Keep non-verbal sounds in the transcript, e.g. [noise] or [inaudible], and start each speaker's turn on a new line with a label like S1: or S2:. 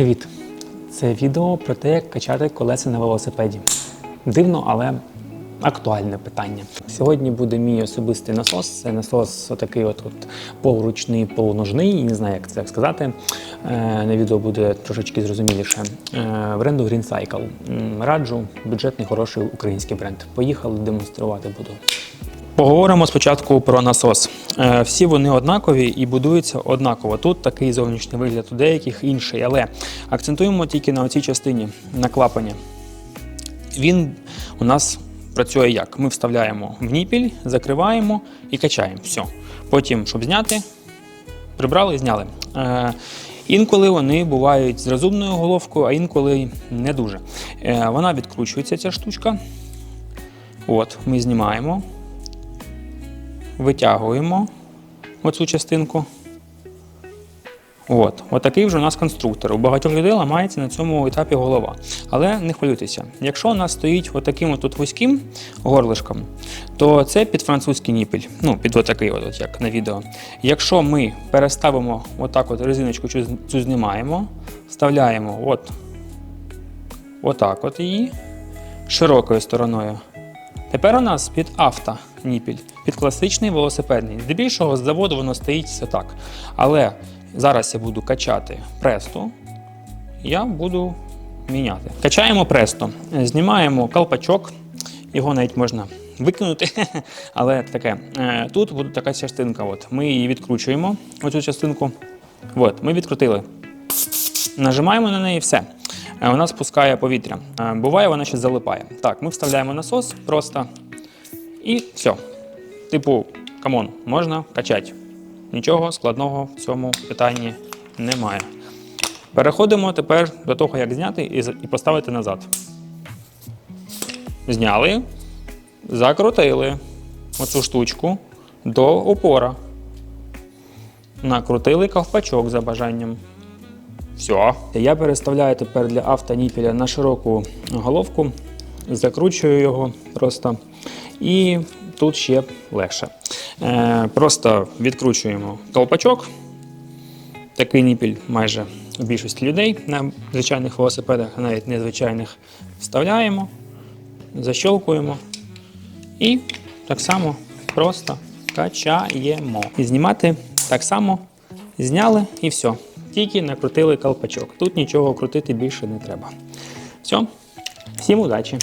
S1: Привіт! Це відео про те, як качати колеса на велосипеді. Дивно, але актуальне питання. Сьогодні буде мій особистий насос. Це насос отакий от, от полуручний, полуножний, не знаю, як це сказати. Е, на відео буде трошечки зрозуміліше. Е, бренду Green Cycle. Раджу бюджетний хороший український бренд. Поїхали демонструвати буду. Поговоримо спочатку про насос. Е, Всі вони однакові і будуються однаково. Тут такий зовнішній вигляд, у деяких інший, але акцентуємо тільки на цій частині, на клапані. Він у нас працює як? Ми вставляємо в ніпіль, закриваємо і качаємо. Все. Потім, щоб зняти, прибрали, і зняли. Е, інколи вони бувають з розумною головкою, а інколи не дуже. Е, вона відкручується, ця штучка. От, ми знімаємо, витягуємо оцю частинку. От, отакий вже у нас конструктор. У багатьох людей ламається на цьому етапі голова. Але не хвилюйтеся. Якщо у нас стоїть отаким от вузьким горлишком, то це під французький ніпель. Ну, під отакий, от, як на відео. Якщо ми переставимо отак от резиночку цю знімаємо, вставляємо от, отак от її широкою стороною. Тепер у нас під авто ніпіль, під класичний велосипедний. Здебільшого з заводу воно стоїть все так. Але зараз я буду качати престо, я буду міняти. Качаємо престо, знімаємо колпачок, його навіть можна викинути, [laughs] але таке. Е, Тут буде така частинка. От. Ми її відкручуємо, оцю частинку. От, ми відкрутили. Нажимаємо на неї все. Е, Вона спускає повітря. Е, Буває, вона ще залипає. Так, ми вставляємо насос просто і все. Типу, камон, можна качати. Нічого складного в цьому питанні немає. Переходимо тепер до того, як зняти і поставити назад. Зняли, закрутили оцю штучку до опора. Накрутили ковпачок за бажанням. Все. Я переставляю тепер для автоніпеля на широку головку, закручую його просто. І тут ще легше. Е, просто відкручуємо колпачок. Такий ніпіль майже у більшості людей на звичайних велосипедах, а навіть незвичайних, вставляємо, защолкуємо і так само просто качаємо. І знімати так само зняли і все. Тільки накрутили колпачок. Тут нічого крутити більше не треба. Все, всім удачі!